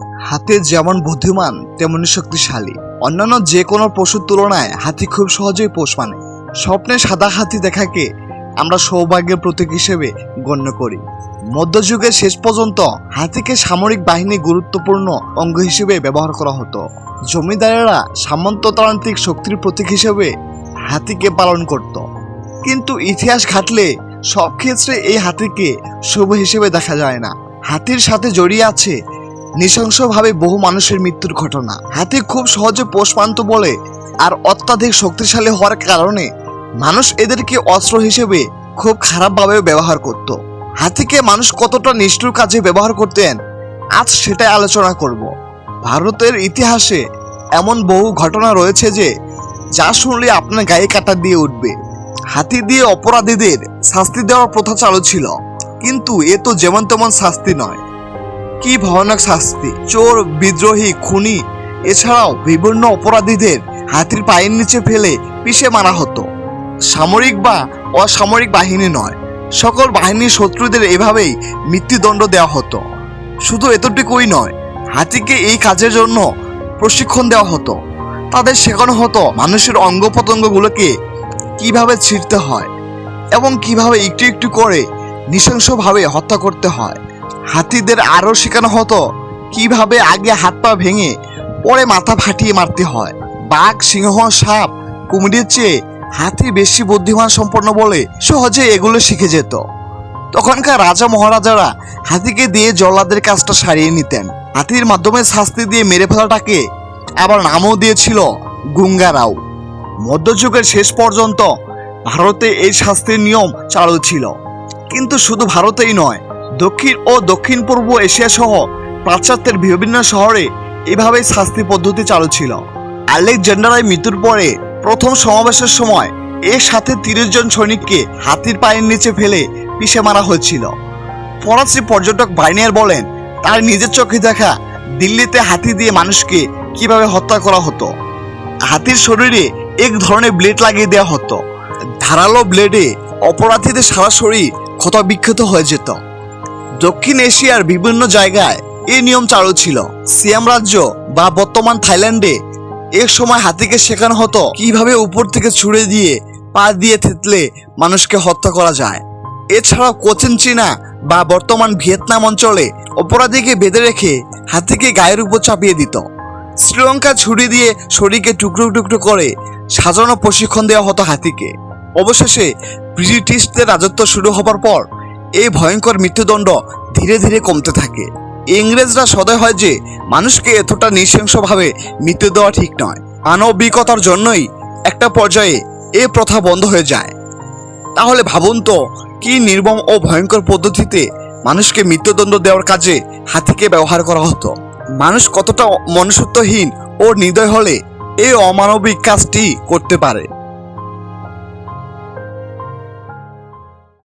হাতি যেমন বুদ্ধিমান, তেমনি শক্তিশালী। অন্যান্য যে কোনো পশুর তুলনায় হাতি খুব সহজেই পোষ মানে। স্বপ্নে সাদা হাতি দেখাকে আমরা সৌভাগ্যের প্রতীক হিসেবে গণ্য করি। মধ্যযুগের শেষ পর্যন্ত হাতিকে সামরিক বাহিনী গুরুত্বপূর্ণ অঙ্গ হিসেবে ব্যবহার করা হতো। জমিদারেরা সামন্ততান্ত্রিক শক্তির প্রতীক হিসেবে হাতিকে পালন করত। কিন্তু ইতিহাস ঘাটলে সব ক্ষেত্রে এই হাতিকে শুভ হিসেবে দেখা যায় না। হাতির সাথে জড়িয়ে আছে নৃশংসভাবে বহু মানুষের মৃত্যুর ঘটনা। হাতি খুব সহজে পোষ মানত বলে আর অত্যাধিক শক্তিশালী হওয়ার কারণে মানুষ এদেরকে অস্ত্র হিসেবে খুব খারাপভাবে ব্যবহার করত। হাতিকে মানুষ কতটা নিষ্ঠুর কাজে ব্যবহার করতেন, আজ সেটাই আলোচনা করব। ভারতের ইতিহাসে এমন বহু ঘটনা রয়েছে যে, যা শুনলে আপনার গায়ে কাটা দিয়ে উঠবে। হাতি দিয়ে অপরাধীদের শাস্তি দেওয়ার প্রথা চালু ছিল, কিন্তু এ তো যেমন তেমন শাস্তি নয়। কি ভয়ানক শাস্তি? চোর, বিদ্রোহী, খুনি, এছাড়াও বিভিন্ন অপরাধীদের হাতির পায়ের নিচে ফেলে পিষে মারা হতো। সামরিক বা অসামরিক বাহিনী নয়, সকল বাহিনীর শত্রুদের এভাবেই মৃত্যুদণ্ড দেওয়া হতো। শুধু এতটুকুই নয়, হাতিকে এই কাজের জন্য প্রশিক্ষণ দেওয়া হতো। তাদের শেখানো হতো মানুষের অঙ্গ প্রত্যঙ্গগুলোকে কীভাবে ছিঁড়তে হয় এবং কীভাবে একটু একটু করে নৃশংসভাবে হত্যা করতে হয়। হাতিদের আরও শেখানো হতো কীভাবে আগে হাত পা ভেঙে পরে মাথা ফাটিয়ে মারতে হয়। বাঘ, সিংহ, সাপ, কুমিরের চেয়ে হাতি বেশি বুদ্ধিমান সম্পন্ন বলে সহজে এগুলো শিখে যেত। তখনকার রাজা মহারাজারা হাতিকে দিয়ে জল্লাদের কাজটা সারিয়ে নিতেন। হাতির মাধ্যমে শাস্তি দিয়ে মেরে ফেলাটাকে আবার নামও দিয়েছিল গুঙ্গারাও মধ্যযুগের শেষ পর্যন্ত ভারতে এই শাস্তির নিয়ম চালু ছিল। কিন্তু শুধু ভারতেই নয় দক্ষিণ ও দক্ষিণ পূর্ব এশিয়া সহ পাশ্চাত্যের বিভিন্ন শহরে এভাবেই শাস্তি পদ্ধতি চালু ছিল। আলেকজান্ডারের মৃত্যুর পরে প্রথম সমাবেশের সময় এর সাথে তিরিশ জন সৈনিককে হাতির পায়ের নিচে ফেলে পিষে মারা হয়েছিল। ফরাসি পর্যটক বাইনিয়ার বলেন, তার নিজের চোখে দেখা দিল্লিতে হাতি দিয়ে মানুষকে কীভাবে হত্যা করা হতো। হাতির শরীরে এক ধরনের ব্লেড লাগিয়ে দেওয়া হতো। ধারালো ব্লেডে অপরাধীদের সারা শরীর ক্ষত বিক্ষত হয়ে যেত। দক্ষিণ এশিয়ার বিভিন্ন জায়গায় এই নিয়ম চালু ছিল। সিয়াম রাজ্য বা বর্তমান থাইল্যান্ডে এক সময় হাতিকে শেখানো হতো কীভাবে উপর থেকে ছুড়ে দিয়ে পা দিয়ে থেতলে মানুষকে হত্যা করা যায়। এছাড়াও কোচিন চীনা বা বর্তমান ভিয়েতনাম অঞ্চলে অপরাধীকে বেঁধে রেখে হাতিকে গায়ের উপর চাপিয়ে দিত। শ্রীলঙ্কা ছুরি দিয়ে শরীরকে টুকরো টুকরো করে সাজানো প্রশিক্ষণ দেওয়া হতো হাতিকে। অবশেষে ব্রিটিশদের রাজত্ব শুরু হবার পর এই ভয়ঙ্কর মৃত্যুদণ্ড ধীরে ধীরে কমতে থাকে। ইংরেজরা সদয় হয় যে, মানুষকে এতটা নৃশংসভাবে মৃত্যু দেওয়া ঠিক নয়। মানবিকতার জন্যই একটা পর্যায়ে এ প্রথা বন্ধ হয়ে যায়। তাহলে ভাবুন তো, কি নির্মম ও ভয়ঙ্কর পদ্ধতিতে মানুষকে মৃত্যুদণ্ড দেওয়ার কাজে হাতিকে ব্যবহার করা হতো? মানুষ কতটা মনুষ্যত্বহীন ও নির্দয় হলে এই অমানবিক কাজটি করতে পারে?